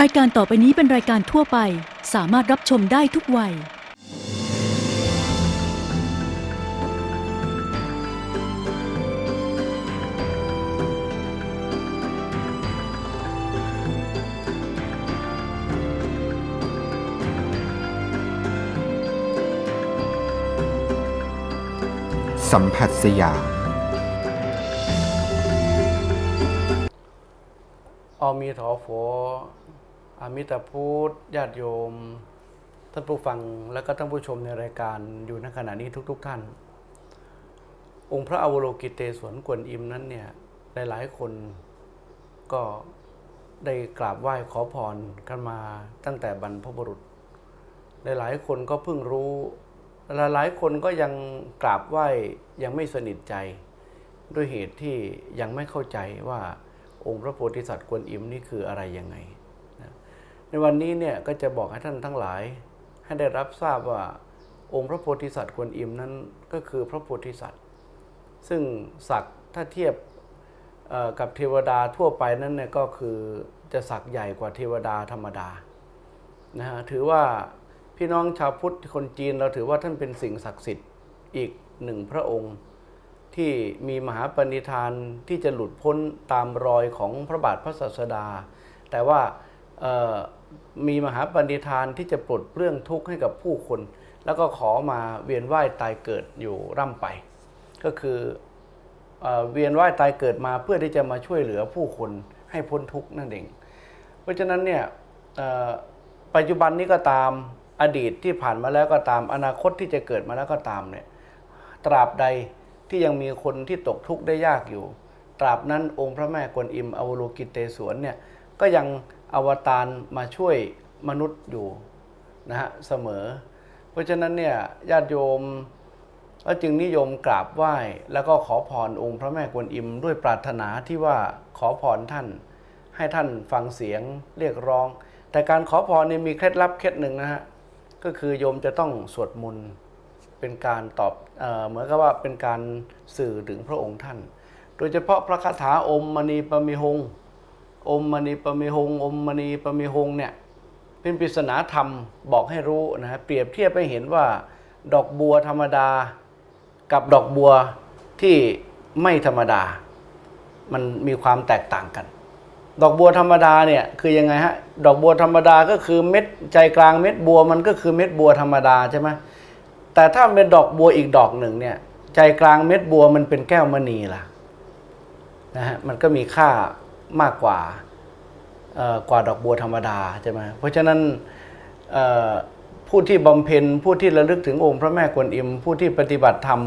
รายการต่อไปนี้เป็นรายการทั่วไป สามารถรับชมได้ทุกวัย สัมผัสสยามอามีถ อามิตรพุทธญาติโยม ท่านผู้ฟังและก็ท่านผู้ชมในรายการอยู่ในขณะนี้ทุก ๆ ท่าน องค์พระอวโลกิเตศวนกวนอิมนั้นเนี่ยหลายๆคนก็ได้กราบไหว้ขอพรกันมาตั้งแต่บรรพบุรุษ หลายๆคนก็เพิ่งรู้หลายๆคนก็ยังกราบไหว้ยังไม่สนิทใจ ด้วยเหตุที่ยังไม่เข้าใจว่าองค์พระโพธิสัตว์กวนอิมนี่คืออะไรยังไง ในวันนี้เนี่ยก็จะบอกให้ท่านทั้งหลาย ให้ได้รับทราบว่าองค์พระโพธิสัตว์กวนอิมนั้นก็คือพระโพธิสัตว์ ซึ่งศักดิ์ถ้าเทียบกับเทวดาทั่วไปนั้นเนี่ยก็คือจะศักดิ์ใหญ่กว่าเทวดาธรรมดานะฮะถือว่าพี่น้องชาวพุทธคนจีนเราถือว่าท่านเป็นสิ่งศักดิ์สิทธิ์อีกหนึ่งพระองค์ที่มีมหาปณิธานที่จะหลุดพ้นตามรอยของพระบาทพระศาสดา แต่ว่า มีมหาปณิธานที่จะปลดเปลื้องทุกข์ให้กับผู้คน แล้วก็ขอมาเวียนว่ายตายเกิดอยู่ร่ำไป ก็คือเอเวียนว่ายตายเกิดมาเพื่อที่จะมาช่วยเหลือผู้คนให้พ้นทุกข์นั่นเอง เพราะฉะนั้นเนี่ยปัจจุบันนี้ก็ตามอดีตที่ผ่านมาแล้วก็ตามอนาคตที่จะเกิดมาแล้วก็ตามเนี่ยตราบใดที่ยังมีคนที่ตกทุกข์ได้ยากอยู่ ตราบนั้นองค์พระแม่กวนอิมอวโลกิเตศวนเนี่ยก็ยัง อวตารมาช่วยมนุษย์อยู่นะฮะเสมอ เพราะฉะนั้นเนี่ยญาติโยมก็จึงนิยมกราบไหว้ แล้วก็ขอพรองค์พระแม่กวนอิม ด้วยปรารถนาที่ว่าขอพรท่าน ให้ท่านฟังเสียงเรียกร้อง แต่การขอพรเนี่ยมีเคล็ดลับเคล็ดหนึ่งนะฮะก็คือโยมจะต้องสวดมนต์เป็นการตอบเออเหมือนกับว่าเป็นการสื่อถึงพระองค์ท่าน โดยเฉพาะพระคาถาอมมณีปมิหง อมมณีปมิหงอมมณีปมิหงเนี่ยเป็นปริศนาธรรมบอกให้รู้นะฮะเปรียบเทียบให้เห็นว่า ดอกบัวธรรมดา กับดอกบัวที่ไม่ธรรมดา มันมีความแตกต่างกัน ดอกบัวธรรมดาเนี่ยคือยังไงฮะดอกบัวธรรมดาก็คือเม็ดใจกลางเม็ดบัวมันก็คือเม็ดบัวธรรมดาใช่ไหมแต่ถ้าเป็นดอกบัวอีกดอกหนึ่งเนี่ยใจกลางเม็ดบัวมันเป็นแก้วมณีล่ะนะฮะมันก็มีค่า มากกว่ากว่าดอกบัวธรรมดาใช่ไหมเพราะฉะนั้นผู้ที่บำเพ็ญผู้ที่ระลึกถึงองค์พระแม่กวนอิม ผู้ที่ปฏิบัติธรรม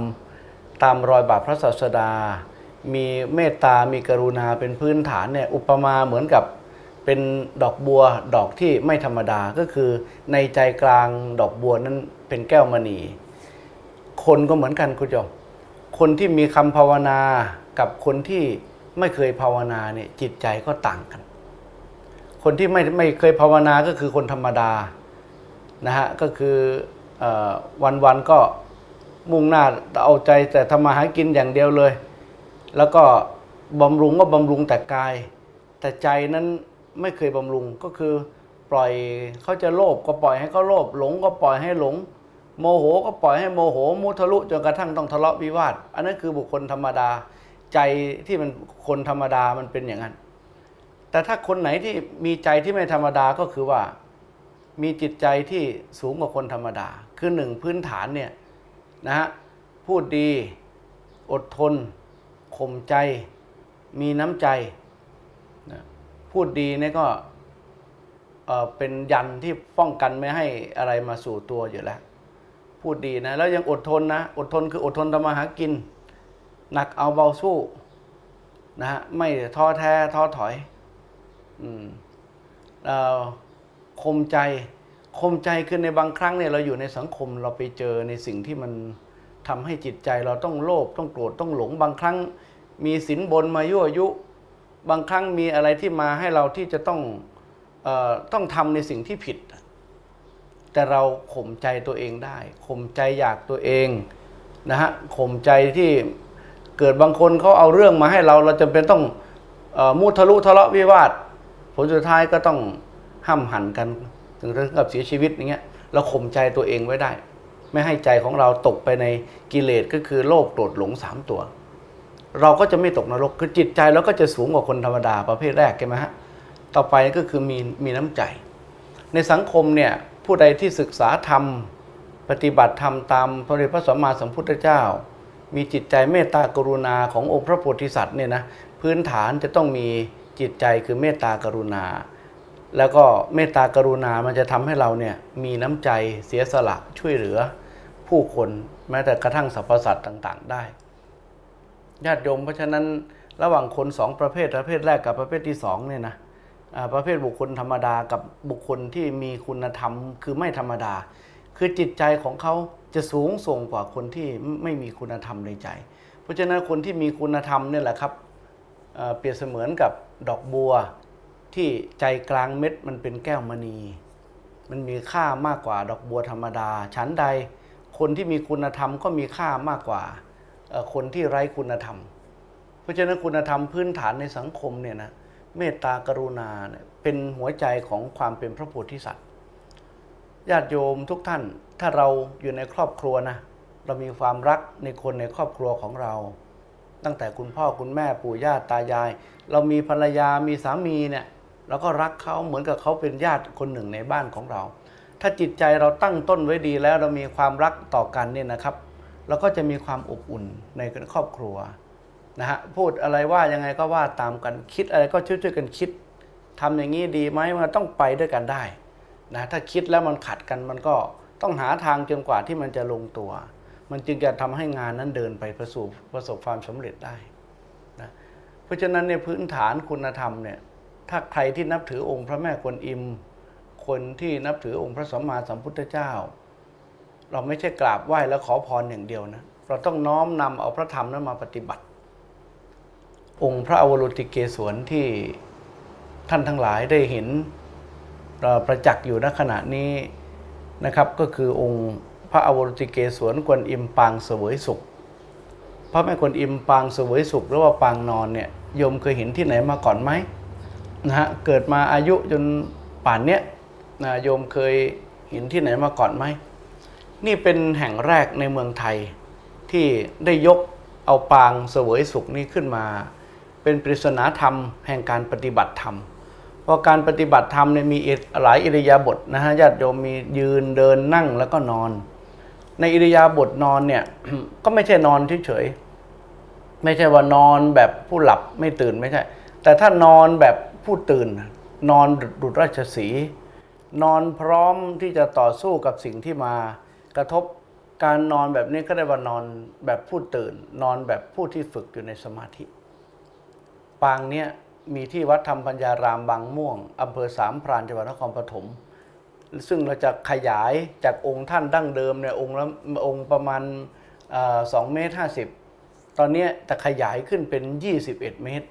ตามรอยบาทพระศาสดา มีเมตตา มีกรุณาเป็นพื้นฐานเนี่ยอุปมาเหมือนกับเป็นดอกบัวดอกที่ไม่ธรรมดาก็คือในใจกลางดอกบัวนั้นเป็นแก้วมณี คนก็เหมือนกันคุณผู้ชมคนที่มีคำภาวนากับคนที่ ไม่เคยภาวนาเนี่ยจิตใจก็ต่างกัน คนที่ไม่ไม่เคยภาวนาก็คือคนธรรมดานะฮะก็คือวันวันๆก็มุ่งหน้าเอาใจแต่ทำมาหากินอย่างเดียวเลย แล้วก็บำรุงก็บำรุงแต่กาย แต่ใจนั้นไม่เคยบำรุงก็คือปล่อยเขาจะโลภก็ปล่อยให้เขาโลภหลงก็ปล่อยให้หลง โมโหก็ปล่อยให้โมโหมุทะลุจนกระทั่งต้องทะเลาะวิวาท อันนั้นคือบุคคลธรรมดา ใจที่มันคนธรรมดามันเป็นอย่างนั้น แต่ถ้าคนไหนที่มีใจที่ไม่ธรรมดาก็คือว่า มีจิตใจที่สูงกว่าคนธรรมดา คือหนึ่งพื้นฐานเนี่ยนะฮะพูดดีอดทนข่มใจ มีน้ำใจนะพูดดีเนี่ยก็เอ่อเป็นยันที่ป้องกันไม่ให้อะไรมาสู่ตัวอยู่แล้ว พูดดีนะ แล้วยังอดทนนะ อดทนคืออดทนทำมาหากิน หนักเอาเบาสู้นะฮะไม่ท้อแท้ท้อถอย อืมเอ่อคมใจคมใจคือในบางครั้งเนี่ยเราอยู่ในสังคมเราไปเจอในสิ่งที่มันทำให้จิตใจเราต้องโลภต้องโกรธต้องหลง บางครั้งมีสินบนมายั่วยุ บางครั้งมีอะไรที่มาให้เราที่จะต้องออต้องทำในสิ่งที่ผิด แต่เราข่มใจตัวเองได้ข่มใจอยากตัวเองนะฮะข่มใจที่ เกิดบางคนเขาเอาเรื่องมาให้เราเราจำเป็นต้องอมุทะลุทะเลาะวิวาท ผลสุดท้ายก็ต้องห้ามหันกันถึงเรื่องกับเสียชีวิตอย่างเงี้ยเราข่มใจตัวเองไว้ได้ ไม่ให้ใจของเราตกไปในกิเลสก็คือโลภโกรธหลงสามตัว เราก็จะไม่ตกนรกคือจิตใจเราก็จะสูงกว่าคนธรรมดาประเภทแรกใช่ไหมฮะต่อไปก็คือมีมีน้ำใจ ในสังคมเนี่ยผู้ใดที่ศึกษาธรรม ปฏิบัติธรรมตามพระเดชพระสัมมาสัมพุทธเจ้า มีจิตใจเมตตากรุณาขององค์พระโพธิสัตว์เนี่ยนะพื้นฐานจะต้องมีจิตใจคือเมตตากรุณา แล้วก็เมตตากรุณามันจะทำให้เราเนี่ยมีน้ำใจเสียสละช่วยเหลือ ผู้คนแม้แต่กระทั่งสรรพสัตว์ต่าง ๆ ได้ญาติโยมเพราะฉะนั้นระหว่างคนสองประเภทประเภทแรกกับประเภทที่สองเนี่ยนะประเภทบุคคลธรรมดากับบุคคลที่มีคุณธรรม คือไม่ธรรมดา คือจิตใจของเขาจะสูงส่งกว่าคนที่ไม่มีคุณธรรมในใจ เพราะฉะนั้นคนที่มีคุณธรรมเนี่ยแหละครับเเปรียบเสมือนกับดอกบัว ที่ใจกลางเม็ดมันเป็นแก้วมณี มันมีค่ามากกว่าดอกบัวธรรมดาฉันใดคนที่มีคุณธรรมก็มีค่ามากกว่าคนที่ไร้คุณธรรม เพราะฉะนั้นคุณธรรมพื้นฐานในสังคมเนี่ยนะเมตตากรุณาเนี่ยเป็นหัวใจของความเป็นพระโพธิสัตว์ ญาติโยมทุกท่าน ถ้าเราอยู่ในครอบครัวนะ เรามีความรักในคนในครอบครัวของเรา ตั้งแต่คุณพ่อคุณแม่ปู่ย่าตายาย เรามีภรรยามีสามีเนี่ยเราก็รักเขาเหมือนกับเขาเป็นญาติคนหนึ่งในบ้านของเรา ถ้าจิตใจเราตั้งต้นไว้ดีแล้วเรามีความรักต่อกันเนี่ยนะครับเราก็จะมีความอบอุ่นในครอบครัวนะฮะพูดอะไรว่ายังไงก็ว่าตามกันคิดอะไรก็ช่วยๆกันคิดทำอย่างนี้ดีไหมมันต้องไปด้วยกันได้ นะถ้าคิดแล้วมันขัดกันมันก็ต้องหาทางจนกว่าที่มันจะลงตัว มันจึงจะทำให้งานนั้นเดินไปประสบประสบความสำเร็จได้นะเพราะฉะนั้นในพื้นฐานคุณธรรมเนี่ยถ้าใครที่นับถือองค์พระแม่กวนอิม คนที่นับถือองค์พระสัมมาสัมพุทธเจ้า เราไม่ใช่กราบไหว้แล้วขอพรอย่างเดียวนะเราต้องน้อมนำเอาพระธรรมนั้นมาปฏิบัติ องค์พระอวโรติเกศวนที่ท่านทั้งหลายได้เห็น ประจักษ์อยู่ณขณะนี้นะครับก็คือองค์พระอวรติเกศวนกวนอิมปางเสวยสุข พระแม่กวนอิมปางเสวยสุข หรือว่าปางนอนเนี่ยโยมเคยเห็นที่ไหนมาก่อนไหมนะฮะเกิดมาอายุจนป่านเนี้ยนะโยมเคยเห็นที่ไหนมาก่อนไหมนี่เป็นแห่งแรกในเมืองไทยที่ได้ยกเอาปางเสวยสุขนี้ขึ้นมา เป็นปริศนาธรรมแห่งการปฏิบัติธรรม เพราะการปฏิบัติธรรมเนี่ยมีหลายอิริยาบถนะฮะญาติโยมมียืนเดินนั่งแล้วก็นอน ในอิริยาบถนอนเนี่ย ก็ไม่ใช่นอนเฉยๆไม่ใช่ว่านอนแบบผู้หลับไม่ตื่นไม่ใช่ แต่ถ้านอนแบบผู้ตื่น นอนดุจราชสี นอนพร้อมที่จะต่อสู้กับสิ่งที่มากระทบการนอนแบบนี้ก็ได้ว่านอนแบบผู้ตื่น นอนแบบผู้ที่ฝึกอยู่ในสมาธิ ปางเนี้ย มีที่วัดธรรมปัญญารามบางม่วงอำเภอสามพรานจังหวัดนครปฐมซึ่งเราจะขยายจากองค์ท่านดั้งเดิมเนี่ยองค์ละองค์ประมาณสองเมตรห้าสิบตอนนี้จะขยายขึ้นเป็น 21 เมตร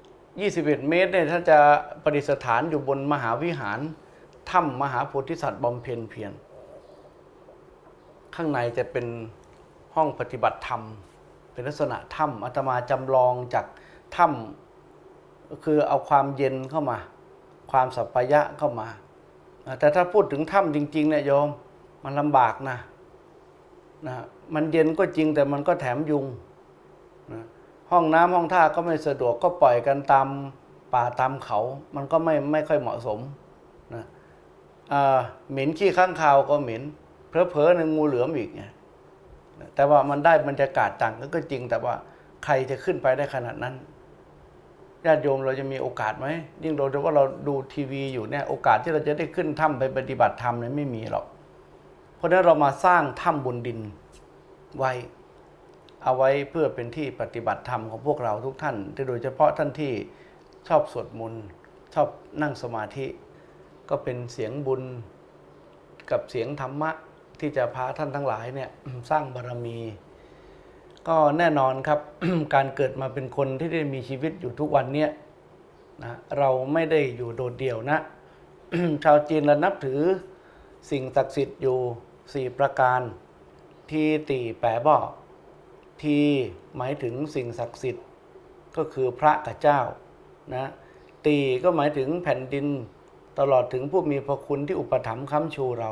21 เมตรเนี่ยถ้าจะประดิษฐานอยู่บนมหาวิหารถ้ำมหาโพธิสัตว์บำเพ็ญเพียรข้างในจะเป็นห้องปฏิบัติธรรม เป็นลักษณะถ้ำอาตมาจำลองจากถ้ำ ก็คือเอาความเย็นเข้ามา ความสัปปายะเข้ามา แต่ถ้าพูดถึงถ้ำจริง ๆ เนี่ยโยมมันลำบากนะนะมันเย็นก็จริงแต่มันก็แถมยุงนะห้องน้ำห้องท่าก็ไม่สะดวกก็ปล่อยกันตามป่าตามเขา มันก็ไม่ไม่ค่อยเหมาะสมนะอ่าเหม็นขี้ข้างคาวก็เหม็นเพลอๆในงูเหลือมอีกไงแต่ว่ามันได้บรรยากาศต่างก็จริงแต่ว่าใครจะขึ้นไปได้ขนาดนั้น ญาติโยมเราจะมีโอกาสไหมยิ่งโดยเฉพาเราดูทีวีอยู่เนี่ยโอกาสที่เราจะได้ขึ้นถ้ำไปปฏิบัติธรรมเนี่ยไม่มีหรอก เพราะนั้นเรามาสร้างถ้ำบนดินไว้เอาไว้เพื่อเป็นที่ปฏิบัติธรรมของพวกเราทุกท่านโดยเฉพาะท่านที่ชอบสวดมนต์ชอบนั่งสมาธิ ก็เป็นเสียงบุญกับเสียงธรรมะที่จะพาท่านทั้งหลายเนี่ยสร้างบารมี ก็แน่นอนครับ การเกิดมาเป็นคนที่ได้มีชีวิตอยู่ทุกวันเนี้ยนะเราไม่ได้อยู่โดดเดี่ยวนะ ชาวจีนเรานับถือสิ่งศักดิ์สิทธิ์อยู่สี่ประการ ที่ตีแปะบ่อทีหมายถึงสิ่งศักดิ์สิทธิ์ก็คือพระกับเจ้านะตีก็หมายถึงแผ่นดินตลอดถึงผู้มีพระคุณที่อุปถัมภ์ค้ำชูเรา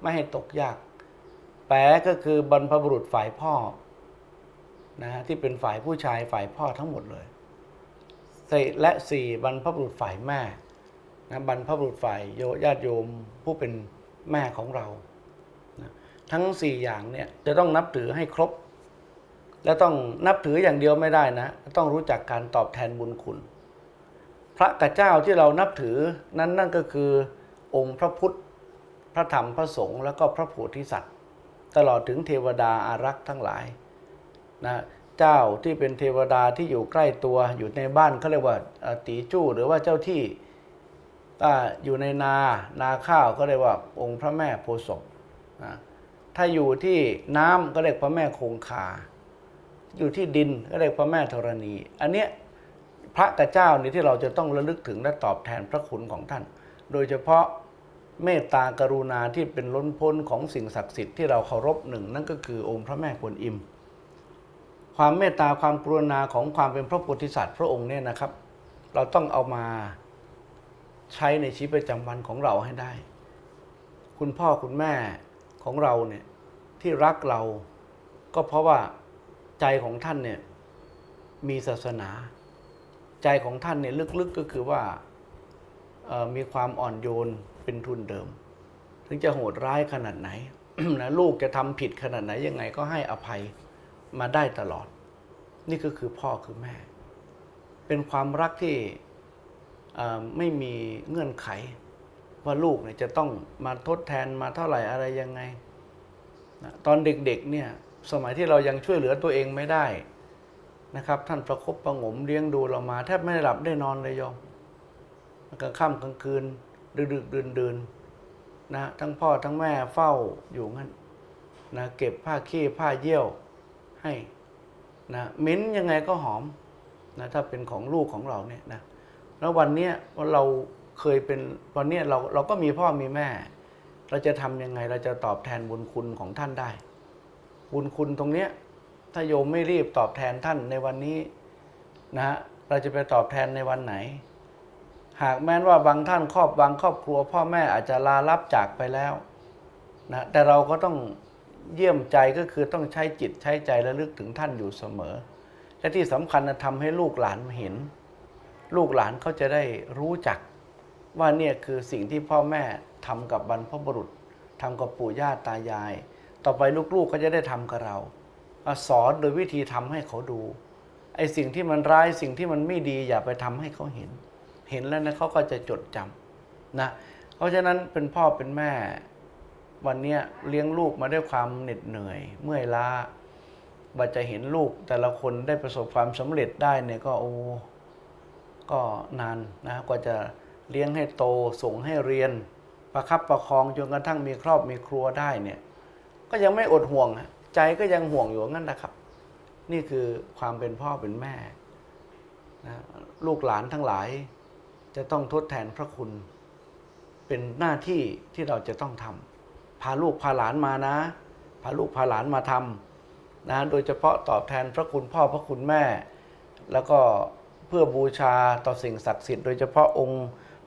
ไม่ให้ตกยาก แปะก็คือบรรพบุรุษฝ่ายพ่อ นะฮะที่เป็นฝ่ายผู้ชายฝ่ายพ่อทั้งหมดเลยและสี่บรรพบุรุษฝ่ายแม่นะบรรพบุรุษฝ่ายโยญาติโยมผู้เป็นแม่ของเรานะทั้งสี่อย่างเนี่ยจะต้องนับถือให้ครบ และต้องนับถืออย่างเดียวไม่ได้นะ ต้องรู้จักการตอบแทนบุญคุณ พระกับเจ้าที่เรานับถือนั้นนั่นก็คือองค์พระพุทธ พระธรรมพระสงฆ์แล้วก็พระโพธิสัตว์ ตลอดถึงเทวดาอารักษ์ทั้งหลาย นะเจ้าที่เป็นเทวดาที่อยู่ใกล้ตัวอยู่ในบ้านเขาเรียกว่าตีจู้หรือว่าเจ้าที่อยู่ในนานาข้าวก็เรียกว่าองค์พระแม่โพศพนะถ้าอยู่ที่น้ำก็เรียกพระแม่คงคา อยู่ที่ดินก็เรียกพระแม่ธรณี อันเนี้ยพระกับเจ้านี่ที่เราจะต้องระลึกถึงและตอบแทนพระคุณของท่าน โดยเฉพาะเมตตากรุณาที่เป็นล้นพ้นของสิ่งศักดิ์สิทธิ์ที่เราเคารพหนึ่งนั่นก็คือองค์พระแม่กวนอิม ความเมตตาความกรุณาของความเป็นพระโพธิสัตว์พระองค์เนี่ยนะครับ เราต้องเอามาใช้ในชีวิตประจำวันของเราให้ได้ คุณพ่อคุณแม่ของเราเนี่ยที่รักเราก็เพราะว่าใจของท่านเนี่ยมีศาสนา ใจของท่านเนี่ยลึกๆก็คือว่ามีความอ่อนโยนเป็นทุนเดิม ถึงจะโหดร้ายขนาดไหนนะลูกจะทำผิดขนาดไหนยังไงก็ให้อภัย มาได้ตลอด นี่ก็คือพ่อคือแม่ เป็นความรักที่ไม่มีเงื่อนไข ว่าลูกเนี่ยจะต้องมาทดแทนมาเท่าไหร่อะไรยังไงตอนเด็กๆเนี่ยสมัยที่เรายังช่วยเหลือตัวเองไม่ได้นะครับ ท่านประคบประงมเลี้ยงดูเรามา แทบไม่ได้หลับได้นอนเลยโยมกลางค่ำกลางคืน ดึกๆดื่นๆนะทั้งพ่อทั้งแม่เฝ้าอยู่งั้นนะเก็บผ้าขี้ผ้าเยี่ยว ให้นะมิ้นยังไงก็หอมนะถ้าเป็นของลูกของเราเนี่ยนะแล้ววันเนี้ยวเราเคยเป็นวันเนี้ยเราเราก็มีพ่อมีแม่ เราจะทำยังไงเราจะตอบแทนบุญคุณของท่านได้ บุญคุณตรงเนี้ยถ้าโยมไม่รีบตอบแทนท่านในวันนี้นะฮะเราจะไปตอบแทนในวันไหน หากแม้นว่าบางท่านครอบบางครอบครัว พ่อแม่อาจจะลาลับจากไปแล้วนะแต่เราก็ต้อง เยี่ยมใจก็คือต้องใช้จิตใช้ใจระลึกถึงท่านอยู่เสมอ และที่สำคัญนะทำให้ลูกหลานเห็น ลูกหลานเขาจะได้รู้จัก ว่าเนี่ยคือสิ่งที่พ่อแม่ทำกับบรรพบุรุษทำกับปู่ย่าตายาย ต่อไปลูกๆก็จะได้ทำกับเราสอนโดยวิธีทำให้เขาดูไอ้สิ่งที่มันร้ายสิ่งที่มันไม่ดีอย่าไปทำให้เขาเห็น เห็นแล้วนะเขาก็จะจดจำนะ เพราะฉะนั้นเป็นพ่อเป็นแม่ วันนี้เลี้ยงลูกมาด้วยความเหน็ดเหนื่อย เมื่อยล้าว่าจะเห็นลูกแต่ละคนได้ประสบความสำเร็จได้เนี่ยก็โอ้ก็นานนะกว่าจะเลี้ยงให้โตส่งให้เรียน ประคับประคองจนกระทั่งมีครอบมีครัวได้เนี่ยก็ยังไม่อดห่วง ใจก็ยังห่วงอยู่งั้นนะครับ นี่คือความเป็นพ่อเป็นแม่นะลูกหลานทั้งหลาย จะต้องทดแทนพระคุณ เป็นหน้าที่ที่เราจะต้องทำ พาลูกพาหลานมานะ พาลูกพาหลานมาทำนะโดยเฉพาะตอบแทนพระคุณพ่อพระคุณแม่ แล้วก็เพื่อบูชาต่อสิ่งศักดิ์สิทธิ์โดยเฉพาะองค์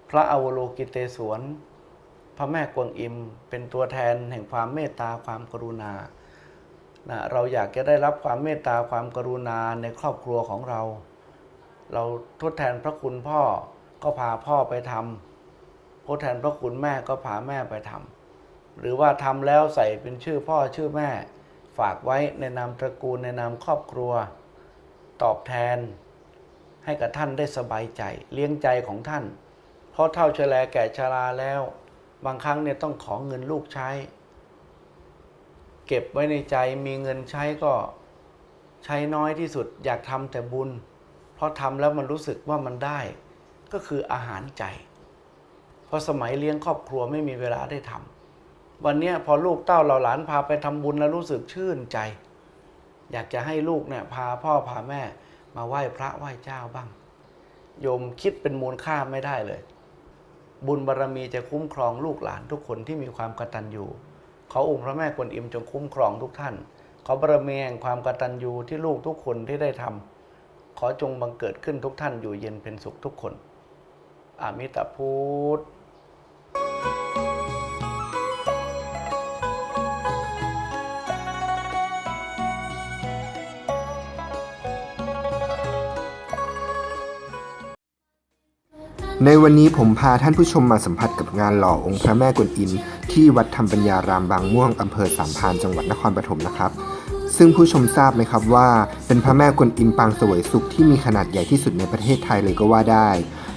พระอวโลกิเตศวรพระแม่กวงอิม เป็นตัวแทนแห่งความเมตตาความกรุณานะเราอยากจะได้รับความเมตตาความกรุณาในครอบครัวของเรา เราทดแทนพระคุณพ่อก็พาพ่อไปทำทดแทนพระคุณแม่ก็พาแม่ไปทำ หรือว่าทำแล้วใส่เป็นชื่อพ่อชื่อแม่ ฝากไว้ในนามตระกูลในนามครอบครัว ตอบแทน ให้กับท่านได้สบายใจ เลี้ยงใจของท่าน เพราะเท่าชแลแก่ชราแล้ว บางครั้งเนี่ยต้องขอเงินลูกใช้ เก็บไว้ในใจมีเงินใช้ก็ใช้น้อยที่สุดอยากทำแต่บุญ เพราะทำแล้วมันรู้สึกว่ามันได้ ก็คืออาหารใจ เพราะสมัยเลี้ยงครอบครัวไม่มีเวลาได้ทำ วันนี้พอลูกเต้าเราหลานพาไปทำบุญแล้วรู้สึกชื่นใจ อยากจะให้ลูกเนี่ยพาพ่อพาแม่มาไหว้พระไหว้เจ้าบ้าง โยมคิดเป็นมูลค่าไม่ได้เลย บุญบารรมีจะคุ้มครองลูกหลานทุกคนที่มีความกตัญญูขอองค์พระแม่กวนอิมจงคุ้มครองทุกท่าน ขอบารมีแห่งความกตัญญูที่ลูกทุกคนที่ได้ทำขอจงบังเกิดขึ้นทุกท่านอยู่เย็นเป็นสุขทุกคน อามิตาพุทธ ในวันนี้ผมพาท่านผู้ชมมาสัมผัสกับงานหล่อองค์พระแม่กวนอิมที่วัดธรรมปัญญารามบางม่วงอำเภอสามพานจังหวัดนครปฐมนะครับ ซึ่งผู้ชมทราบไหมครับว่า เป็นพระแม่กวนอิมปางสวยสุขที่มีขนาดใหญ่ที่สุดในประเทศไทยเลยก็ว่าได้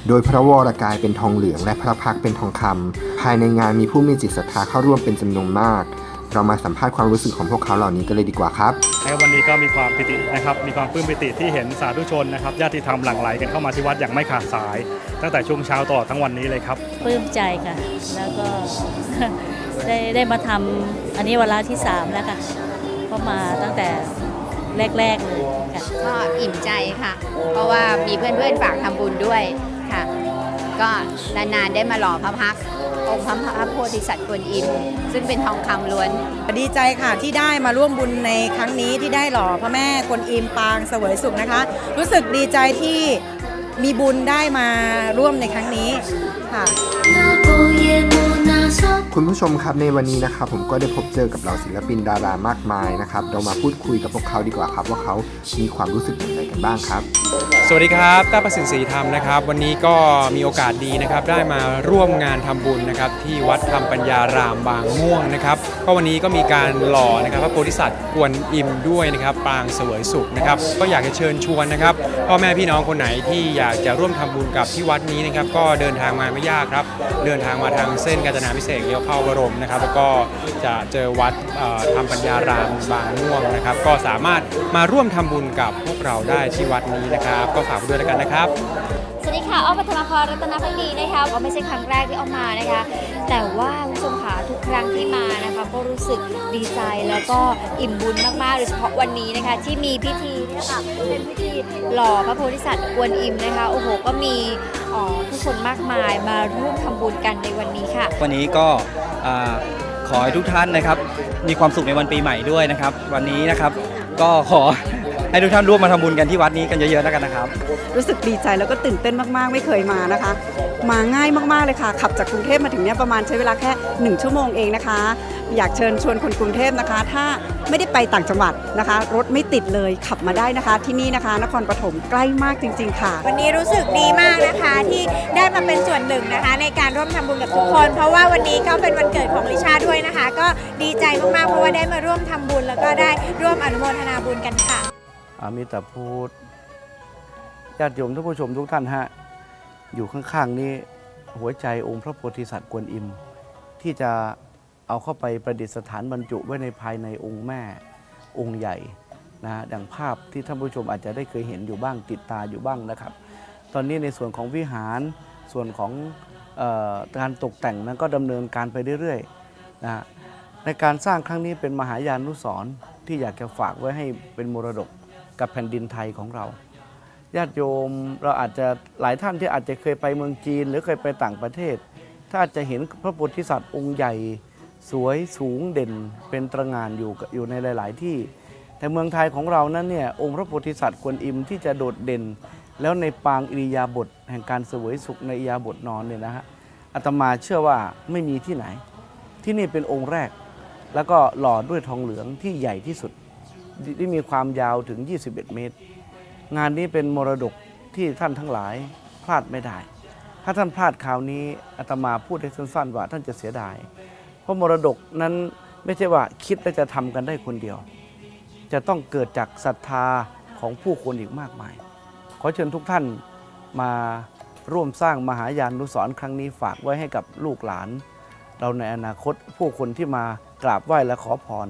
โดยพระวรกายเป็นทองเหลืองและพระพักเป็นทองคำภายในงานมีผู้มีจิตศรัทธาเข้าร่วมเป็นจำนวนมาก เรามาสัมภาษณ์ความรู้สึกของพวกเขาเหล่านี้กันเลยดีกว่าครับในวันนี้ก็มีความปิตินะครับ มีความปลื้มปิติที่เห็นสาธุชนนะครับญาติธรรมหลั่งไหลกันเข้ามาที่วัดอย่างไม่ขาดสาย ตั้งแต่ช่วงเช้าตลอดทั้งวันนี้เลยครับปลื้มใจค่ะ แล้วก็ได้ได้มาทำอันนี้วันละที่ 3 แล้วค่ะก็มาตั้งแต่แรกๆเลยค่ะก็อิ่มใจค่ะ เพราะว่ามีเพื่อนๆฝากทำบุญด้วยค่ะ ก็นานๆได้มาหล่อพระพักตร์ องค์พระพระโพธิสัตว์กวนอิมซึ่งเป็นทองคำล้วน ดีใจค่ะที่ได้มาร่วมบุญในครั้งนี้ที่ได้หล่อพระแม่กวนอิมปางเสวยสุขนะคะ รู้สึกดีใจที่มีบุญได้มาร่วมในครั้งนี้ค่ะ คุณผู้ชมครับในวันนี้นะครับผมก็ได้พบเจอกับเหล่าศิลปินดารามากมายนะครับเรามาพูดคุยกับพวกเขาดีกว่าครับ ว่าเขามีความรู้สึกอย่างไรกันบ้างครับ สวัสดีครับต้าประสิทธิ์ศรีธรรมนะครับ วันนี้ก็มีโอกาสดีนะครับได้มาร่วมงานทำบุญนะครับที่วัดธรรมปัญญารามบางม่วงนะครับก็วันนี้ก็มีการหล่อนะครับพระโพธิสัตว์กวนอิมด้วยนะครับปรางเสวยสุขนะครับก็อยากจะเชิญชวนนะครับพ่อแม่พี่น้องคนไหนที่อยากจะร่วมทำบุญกับที่วัดนี้นะครับก็เดินทางมาไม่ยากครับ เดินทางมาทางเส้นกาญจนาพิเศษกเลี้ยวเข้าบรมนะครับ แล้วก็จะเจอวัดธรรมปัญญารามบางม่วงนะครับ ก็สามารถมาร่วมทำบุญกับพวกเราได้ที่วัดนี้นะครับ ก็ฝากด้วยแล้วกันนะครับ ค่ะอ้อมปัทมาพรรัตนพักดีนะคะก็ไม่ใช่ครั้งแรกที่อ้อมมานะคะ แต่ว่าคุณผู้ชมค่ะทุกครั้งที่มานะคะก็รู้สึกดีใจแล้วก็อิ่มบุญมากๆโดยเฉพาะวันนี้นะคะ ที่มีพิธีเนี่ยค่ะเป็นพิธีหล่อพระโพธิสัตว์กวนอิมนะคะโอ้โหก็มีผู้คนมากมายมาร่วมทำบุญกันในวันนี้ค่ะ วันนี้ก็ขอให้ทุกท่านนะครับ มีความสุขในวันปีใหม่ด้วยนะครับ วันนี้นะครับก็ขอ ให้ทุกท่านร่วมมาทำบุญกันที่วัดนี้กันเยอะๆแล้วกันนะครับ รู้สึกดีใจแล้วก็ตื่นเต้นมากๆ ไม่เคยมานะคะ มาง่ายมากๆเลยค่ะ ขับจากกรุงเทพมาถึงเนี่ยประมาณใช้เวลาแค่ 1 ชั่วโมงเองนะคะ อยากเชิญชวนคนกรุงเทพนะคะ ถ้าไม่ได้ไปต่างจังหวัดนะคะ รถไม่ติดเลยขับมาได้นะคะ ที่นี่นะคะ นครปฐมใกล้มากจริง ๆ ค่ะ วันนี้รู้สึกดีมากนะคะที่ได้มาเป็นส่วนหนึ่งนะคะ ในการร่วมทำบุญกับทุกคน เพราะว่าวันนี้ก็เป็นวันเกิดของลิชาด้วยนะคะ ก็ดีใจมากๆเพราะว่าได้มาร่วมทำบุญ แล้วก็ได้ร่วมอนุโมทนาบุญกันค่ะ อามิตรพูดญาติโยมท่านผู้ชมทุกท่านฮะ อยู่ข้างๆนี้หัวใจองค์พระโพธิสัตว์กวนอิม ที่จะเอาเข้าไปประดิษฐานบรรจุไว้ในภายในองค์แม่องค์ใหญ่นะดังภาพที่ท่านผู้ชมอาจจะได้เคยเห็นอยู่บ้างติดตาอยู่บ้างนะครับ ตอนนี้ในส่วนของวิหารส่วนของออการตกแต่งนั้นก็ดำเนินการไปเรื่อยๆนะในการสร้างครั้งนี้เป็นมหายานุสร์ที่อยากจะฝากไว้ให้เป็นมรดก กับแผ่นดินไทยของเราญาติโยมเราอาจจะหลายท่านที่อาจจะเคยไปเมืองจีน หรือเคยไปต่างประเทศ ถ้าอาจจะเห็นพระโพธิสัตว์องค์ใหญ่สวยสูงเด่นเป็นตระหง่านอยู่อยู่ในหลาย ๆ ที่ แต่เมืองไทยของเรานั้นเนี่ยองค์พระโพธิสัตว์กวนอิมที่จะโดดเด่น แล้วในปางอิริยาบถแห่งการเสวยสุขในอิริยาบถนอนเนี่ยนะฮะอาตมาเชื่อว่าไม่มีที่ไหน ที่นี่เป็นองค์แรก แล้วก็หล่อด้วยทองเหลืองที่ใหญ่ที่สุด ที่มีความยาวถึง 21 เมตร งานนี้เป็นมรดกที่ท่านทั้งหลายพลาดไม่ได้ ถ้าท่านพลาดคราวนี้อาตมาพูดให้สั้นๆว่าท่านจะเสียดาย เพราะมรดกนั้นไม่ใช่ว่าคิดและจะทำกันได้คนเดียว จะต้องเกิดจากศรัทธาของผู้คนอีกมากมาย ขอเชิญทุกท่านมาร่วมสร้างมหายานุสรครั้งนี้ฝากไว้ให้กับลูกหลาน เราในอนาคตผู้คนที่มากราบไหว้และขอพร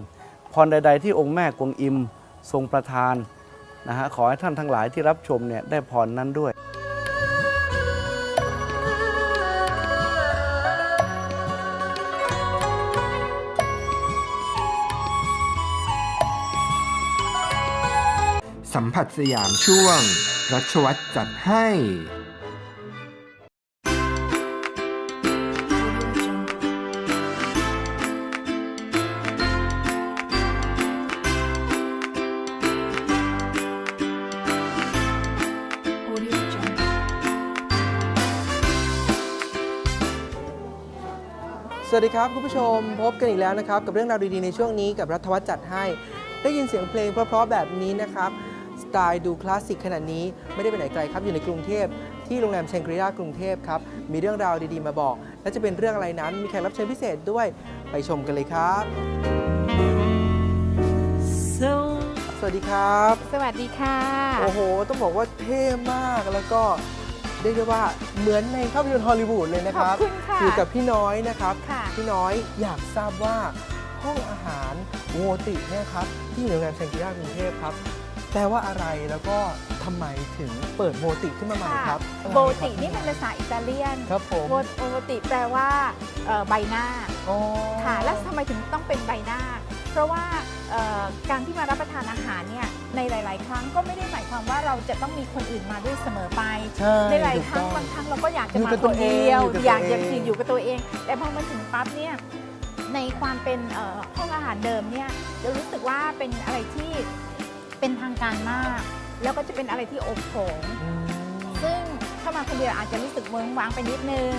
พรใด ๆ ที่องค์แม่กวงอิม ทรงประทานนะฮะขอให้ท่านทั้งหลายที่รับชมเนี่ยได้พรนั้นด้วยสัมผัสสยามช่วง รัชวัตรจัดให้ สวัสดีครับ คุณผู้ชมพบกันอีกแล้วนะครับ กับเรื่องราวดีๆในช่วงนี้กับรัฐวัฒน์จัดให้ ได้ยินเสียงเพลงเพราะๆแบบนี้นะครับ สไตล์ดูคลาสสิกขนาดนี้ไม่ได้ไปไหนไกลครับ อยู่ในกรุงเทพที่ที่โรงแรมเชงกรีลากรุงเทพครับ มีเรื่องราวดีๆมาบอก และจะเป็นเรื่องอะไรนั้น มีแขกรับเชิญพิเศษด้วยไปชมกันเลยครับ สวัสดีครับ สวัสดีค่ะ โอ้โห ต้องบอกว่าเท่มากแล้วก็ เรียกได้ว่าเหมือนในภาพยนตร์ฮอลลีวูดเลยนะครับ ขอบคุณค่ะอยู่กับพี่น้อยนะครับ ค่ะ พี่น้อยอยากทราบว่าห้องอาหารโวติเนี่ยครับที่อยู่ในโรงแรมเชงกรีลากรุงเทพครับแปลว่าอะไรแล้วก็ทำไมถึงเปิดโวติขึ้นมาใหม่ครับโบตินี่เป็นภาษาอิตาเลียนครับผมโบโบติแปลว่าเอ่อใบหน้า อ๋อ ค่ะแล้วทำไมถึงต้องเป็นใบหน้า เพราะว่าเอ่อการที่มารับประทานอาหารเนี่ย ในหลาย ๆ ครั้งก็ไม่ได้หมายความว่าเราจะต้องมีคนอื่นมาด้วยเสมอไปใช่ในหลายถูกครั้งต้องบางครั้งเราก็อยากจะอยู่มากับคตัวนเองเดียวอยู่กับอยากตัวจะเอง อยู่กับตัวเอง แต่พอมาถึงปั๊บเนี่ยในความเป็นเอ่อห้องอาหารเดิมเนี่ยจะรู้สึกว่าเป็นอะไรที่เป็นทางการมาก แล้วก็จะเป็นอะไรที่อบโถงอืม ซึ่งเข้ามาคนเดียวอาจจะรู้สึกเวิ้งว้างไปนิดนึง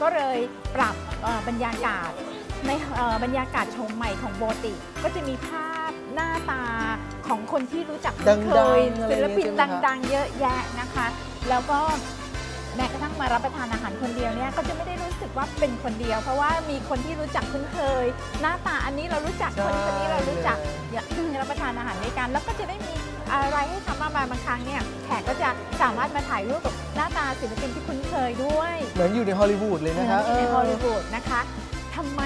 ก็เลยปรับเอ่อบรรยากาศในเอ่อบรรยากาศชมใหม่ของโบติ ก็จะมีภาพ หน้าตาของคนที่รู้จักคุ้นเคยดังๆอะไรศิลปินใช่ไหมคะ ดังๆ เยอะแยะนะคะ แล้วก็แม้กระทั่งมารับประทานอาหารคนเดียวเนี่ยก็จะไม่ได้รู้สึกว่าเป็นคนเดียว เพราะว่ามีคนที่รู้จักคุ้นเคย หน้าตาอันนี้เรารู้จักคนคนนี้เรารู้จัก อยากรับประทานอาหารด้วยกัน แล้วก็จะได้มีอะไรให้ทำมากมายบางครั้งเนี่ยแขกก็จะสามารถมาถ่ายรูปกับหน้าตาศิลปินที่คุ้นเคยด้วยเหมือนอยู่ในฮอลลีวูดเลยนะคะเหมือนอยู่ในเออฮอลลีวูดนะคะ ทำไม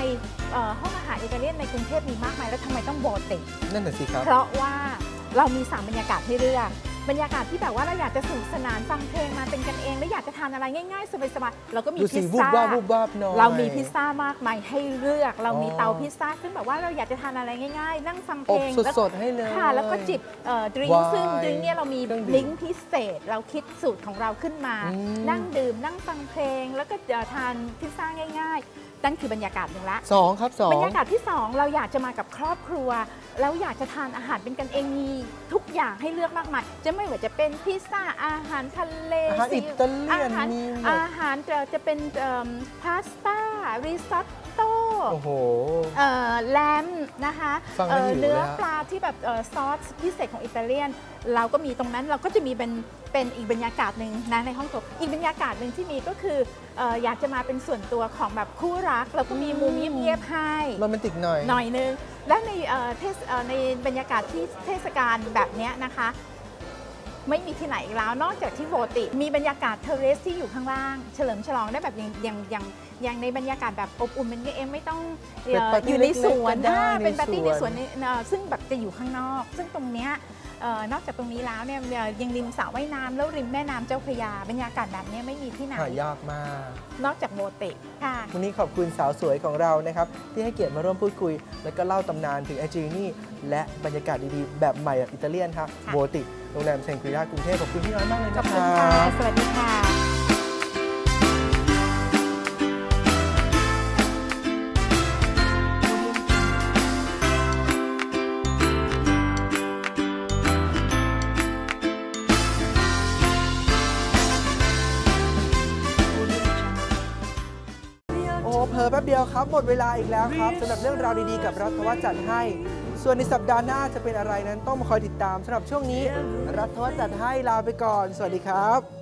เอ่อห้องอาหารอิตาเลียนในกรุงเทพมีมากมายแล้วทำไมต้องโบติกนั่นน่ะสิครับ เพราะว่าเรามีสามบรรยากาศให้เลือกบรรยากาศที่แบบว่าเราอยากจะสนุกสนานฟังเพลงมาเป็นกันเอง และอยากจะทานอะไรง่ายๆสบายๆเราก็มีดูพิสิซวูบซ่า วาบวูบวาบหน่อย เรามีพิซซ่ามากมายให้เลือก เรามีอ๋อ เตาพิซซ่าซึ่งแบบว่าเราอยากจะทานอะไรง่ายๆ นั่งฟังเพอลบงสแล้วดๆให้เลย ค่ะ แล้วก็จิบดริงไวน์ซึ่งดริงเนี่ยเรามีเครื่องดื่มดริงพิเศษ เราคิดสูตรของเราขึ้นมา อืมนั่งดื่มนั่งฟังเพลง แล้วก็จะทานพิซซ่าง่าย ๆ นั่นคือบรรยากาศหนึ่งละสองครับสองบรรยากาศที่ 2 เราอยากจะมากับครอบครัว แล้วอยากจะทานอาหารเป็นกันเองมีทุกอย่างให้เลือกมากมายจะไม่ว่าจะเป็นพิซซ่าอาหารทะเลอาหารอิตาเลียนอาหารมีหมดอาหารจะจะเป็นพาสต้าริซอตโต้ โอ้โห เอ่อแลมนะคะฟังแล้วเอ่อหิวเนื้อเลยฮะปลาที่แบบเอ่อซอสพิเศษของอิตาเลียน เราก็มีตรงนั้นเราก็จะมีเป็นเป็นอีกบรรยากาศหนึ่งนะในห้องโถงอีกบรรยากาศหนึ่งที่มีก็คือเอ่ออยากจะมาเป็นส่วนตัวของแบบคู่รักเราก็มีมุมเงียบๆให้ โรแมนติกหน่อย หน่อยนึงและในเอ่อเทศเอ่อในบรรยากาศที่เทศกาลแบบเนี้ยนะคะ ไม่มีที่ไหนอีกแล้ว นอกจากที่โบติ มีบรรยากาศเทเรสที่อยู่ข้างล่าง เฉลิมฉลองได้แบบอย่างอย่างอย่างอย่างในบรรยากาศแบบอบอุ่นเป็นกันเองไม่ต้องเอ่อเป็นปาร์ตี้อยู่ในสวนเล็กๆก็ได้อ่าเป็นปาร์ตี้ในในสสววนนในเอ่อซึ่งแบบจะอยู่ข้างนอก ซึ่งตรงเนี้ยเอ่อนอกจากตรงนี้แล้วเนี่ยเอ่อยังริมสระว่ายน้ำแล้วริมแม่น้ำเจ้าพระยาบรรยากาศแบบเนี้ยไม่มีที่ไหน หายากมาก นอกจากโบติค่ะ วันนี้ขอบคุณสาวสวยของเรานะครับ ที่ให้เกียรติมาร่วมพูดคุย แล้วก็เล่าตำนานถึงไอจีนี่ และบรรยากาศดีๆ แบบใหม่แบบอิตาเลียนครับค่ะ โบติ โรงแรมเซนกรีลากรุงเทพขอบคุณพี่น้อยมากเลยขอบนะคคุณรัค่ะ บ สวัสดีค่ะ โอ้โหเผลอแป๊บเดียวครับ หมดเวลาอีกแล้วครับสำหรับเรื่องราวดีๆกับรัฐวัฒน์จัดให้ ส่วนในสัปดาห์หน้าจะเป็นอะไรนั้นต้องมาคอยติดตามสำหรับช่วงนี้ รัฐวัฒน์จัดให้ลาไปก่อน สวัสดีครับ